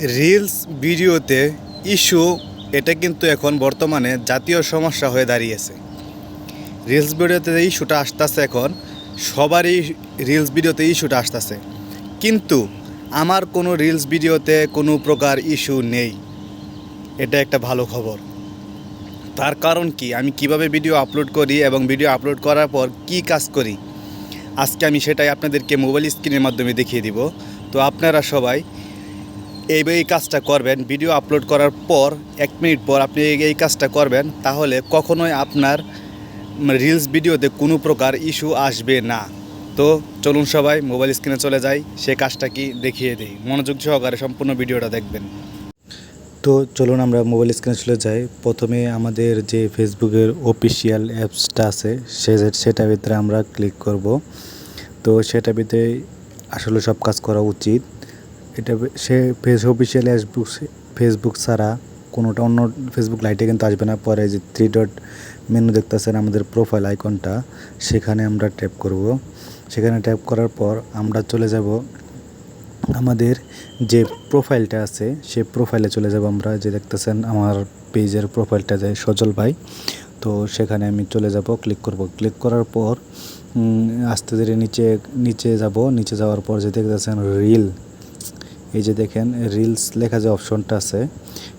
Reels ভিডিওতে issue, এটা কিন্তু এখন বর্তমানে জাতীয় সমস্যা হয়ে দাঁড়িয়েছে। রিলস ভিডিওতে যে ইস্যুটা আসতেছে এখন, সবারই রিলস ভিডিওতে ইস্যুটা আসতেছে। কিন্তু আমার কোনো রিলস ভিডিওতে কোনো প্রকার ইস্যু নেই। এটা একটা ভালো খবর। তার কারণ কি? আমি কীভাবে ভিডিও আপলোড করি এবং ভিডিও আপলোড করার পর কি কাজ করি? আজকে আমি সেটাই আপনাদেরকে মোবাইল স্ক্রিনের মাধ্যমে দেখিয়ে দিব। তো আপনারা সবাই এই এই কাজটা করবেন, ভিডিও আপলোড করার পর, এক মিনিট পর আপনি এই- কাজটা করবেন, তাহলে কখনোই আপনার রিলস ভিডিওতে কোনো প্রকার ইস্যু আসবে না। তো চলুন সবাই মোবাইল স্ক্রিনে চলে যাই, সে কাজটা কি দেখিয়ে দিই। মনোযোগ সহকারে সম্পূর্ণ ভিডিওটা দেখবেন। তো চলুন আমরা মোবাইল স্ক্রিনে চলে যাই। প্রথমে আমাদের যে ফেসবুকের অফিসিয়াল অ্যাপসটা আছে, সে সেটার ভিতরে আমরা ক্লিক করব। তো সেটার ভিতরে আসলে সব কাজ করা উচিত। এটা সে ফেস অফিসিয়াল ফেসবুক ফেসবুক ছাড়া কোনোটা অন্য ফেসবুক লাইটে কিন্তু আসবে না। পরে যে থ্রি ডট মেনু দেখতেছেন আমাদের প্রোফাইল আইকনটা সেখানে আমরা ট্যাপ করব। সেখানে ট্যাপ করার পর আমরা চলে যাব আমাদের যে প্রোফাইলটা আছে, সে প্রোফাইলে চলে যাব আমরা। যে দেখতেছেন আমার পেজের প্রোফাইলটা যায় সজল ভাই, তো সেখানে আমি চলে যাব ক্লিক করব। ক্লিক করার পর আস্তে ধীরে নিচে নিচে যাব। নিচে যাওয়ার পর যে দেখতেছেন রিল এই যে দেখেন রিলস লেখা যে অপশনটা আছে,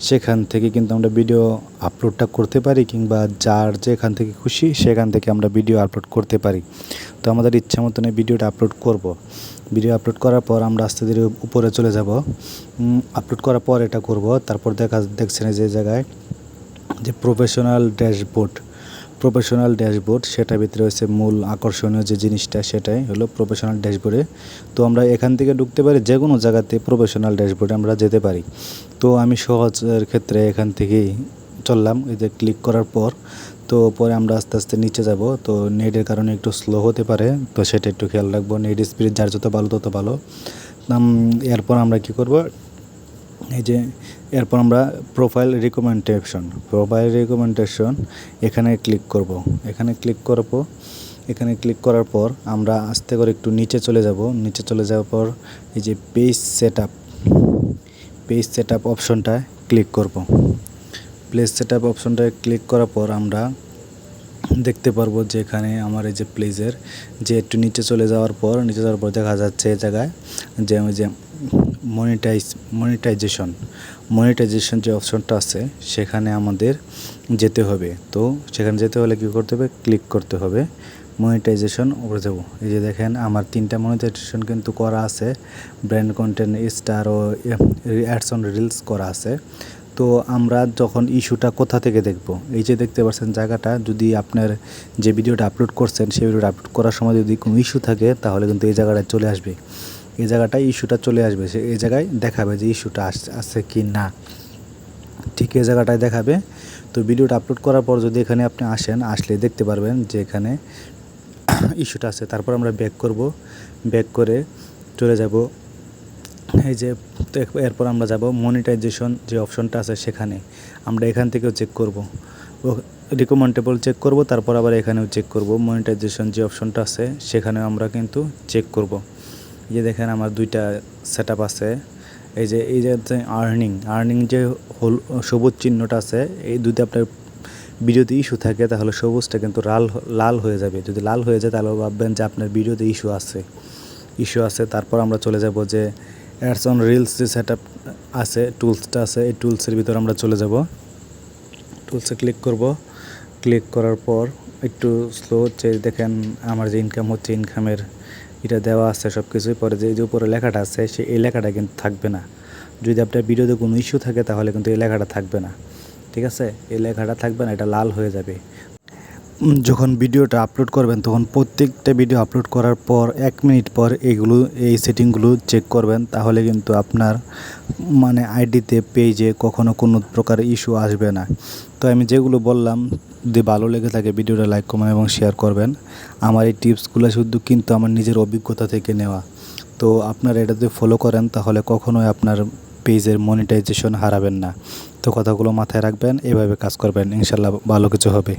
সেখান থেকে কিন্তু আমরা ভিডিও আপলোডটা করতে পারি কিংবা যার যেখান থেকে খুশি সেখান থেকে আমরা ভিডিও আপলোড করতে পারি। তো আমাদের ইচ্ছা মতন এই ভিডিওটা আপলোড করব। ভিডিও আপলোড করার পর আমরা আস্তে ধীরে উপরে চলে যাব। আপলোড করার পর এটা করব। তারপর দেখা, দেখছেন যে জায়গায় যে প্রফেশনাল ড্যাশবোর্ড প্রফেশনাল ড্যাশবোর্ড সেটার ভিতরে হচ্ছে মূল আকর্ষণীয় যে জিনিসটা সেটাই হলো প্রফেশনাল ড্যাশবোর্ডে তো আমরা এখান থেকে ঢুকতে পারি যে কোনো জায়গাতে প্রফেশনাল ড্যাশবোর্ডে আমরা যেতে পারি। তো আমি সহজের ক্ষেত্রে এখান থেকেই চললাম, এই যে ক্লিক করার পর। তো পরে আমরা আস্তে আস্তে নিচে যাব। তো নেটের কারণে একটু স্লো হতে পারে, তো সেটা একটু খেয়াল রাখব। নেট স্পিড যার যত ভালো তত ভালো। এরপর আমরা কি করব? এই যে এরপর আমরা প্রোফাইল রিকমেন্ডেশন প্রোফাইল রিকমেন্ডেশন এখানে ক্লিক করব। এখানে ক্লিক করব এখানে ক্লিক করার পর আমরা আস্তে করে একটু নিচে চলে যাব। নিচে চলে যাওয়ার পর এই যে page set up page set up অপশনটায় click করব। প্লেস সেট আপ অপশনটায় ক্লিক করার পর আমরা দেখতে পারব যে এখানে আমার এই যে প্লেজের যে একটু নিচে চলে যাওয়ার পর, নিচে যাওয়ার পর দেখা যাচ্ছে এই জায়গায় যে ওই যে মনিটাইজ মনিটাইজেশন মনিটাইজেশন যে অপশনটা আছে, সেখানে আমাদের যেতে হবে। তো সেখানে যেতে হলে কী করতে হবে? ক্লিক করতে হবে। মনিটাইজেশন উপরে যাব। এই যে দেখেন, আমার তিনটা মনিটাইজেশন কিন্তু করা আছে। ব্র্যান্ড কন্টেন্ট স্টার ও অ্যাডস অন রিলস করা আছে। তো আমরা যখন ইস্যুটা কোথা থেকে দেখব? এই যে দেখতে পাচ্ছেন জায়গাটা, যদি আপনার যে ভিডিওটা আপলোড করছেন, সেই ভিডিওটা আপলোড করার সময় যদি কোনো ইস্যু থাকে, তাহলে কিন্তু এই জায়গাটায় চলে আসবে। এই জায়গাটায় ইস্যুটা চলে আসবে, সে এই জায়গায় দেখাবে যে ইস্যুটা আসছে আছে কি না। ঠিক এই জায়গাটায় দেখাবে। তো ভিডিওটা আপলোড করার পর যদি এখানে আপনি আসেন, আসলে দেখতে পারবেন যে এখানে ইস্যুটা আছে। তারপর আমরা ব্যাক করব। ব্যাক করে চলে যাব। এই যে এরপর আমরা যাব মনিটাইজেশন যে অপশনটা আছে সেখানে। আমরা এখান থেকেও চেক করব। রিকমেন্ডেবল চেক করব, তারপর আবার এখানেও চেক করব। মনিটাইজেশন যে অপশনটা আছে, সেখানেও আমরা কিন্তু চেক করব। যে দেখেন আমার দুইটা সেট আছে। এই যে এই যে আর্নিং আর্নিং যে হল, সবুজ চিহ্নটা আছে, এই দুইটা আপনার ভিডিওতে ইস্যু থাকে, তাহলে সবুজটা কিন্তু লাল লাল হয়ে যাবে। যদি লাল হয়ে যায়, তাহলে ভাববেন যে আপনার ভিডিওতে ইস্যু আছে। ইস্যু আছে, তারপর আমরা চলে যাব যে অ্যাডস অন রিলস যে সেট আছে টুলসটা আছে, এই টুলসের ভিতর আমরা চলে যাব। টুলসে ক্লিক করব। ক্লিক করার পর একটু স্লো হচ্ছে, দেখেন আমার যে ইনকাম হচ্ছে ইনকামের এটা দেওয়া আছে সব কিছুই পরে যে উপরে লেখাটা আছে, সে এই লেখাটা কিন্তু থাকবে না। যদি আপনার ভিডিওতে কোনো ইস্যু থাকে, তাহলে কিন্তু এই লেখাটা থাকবে না। ঠিক আছে? এই লেখাটা থাকবে না, এটা লাল হয়ে যাবে। যখন ভিডিওটা আপলোড করবেন, তখন প্রত্যেকটা ভিডিও আপলোড করার পর এক মিনিট পর এগুলো, এই সেটিংগুলো চেক করবেন। তাহলে কিন্তু আপনার মানে আইডিতে পেজে কখনো কোনো প্রকার ইস্যু আসবে না। তো আমি যেগুলো বললাম, যদি ভালো লেগে থাকে ভিডিওটা লাইক কমেন্ট এবং শেয়ার করবেন। আমার এই টিপসগুলো শুধু কিন্তু আমার নিজের অভিজ্ঞতা থেকে নেওয়া। তো আপনারা এটা যদি ফলো করেন, তাহলে কখনোই আপনার পেজের মনিটাইজেশন হারাবেন না। তো কথাগুলো মাথায় রাখবেন, এভাবে কাজ করবেন। ইনশাল্লাহ ভালো কিছু হবে।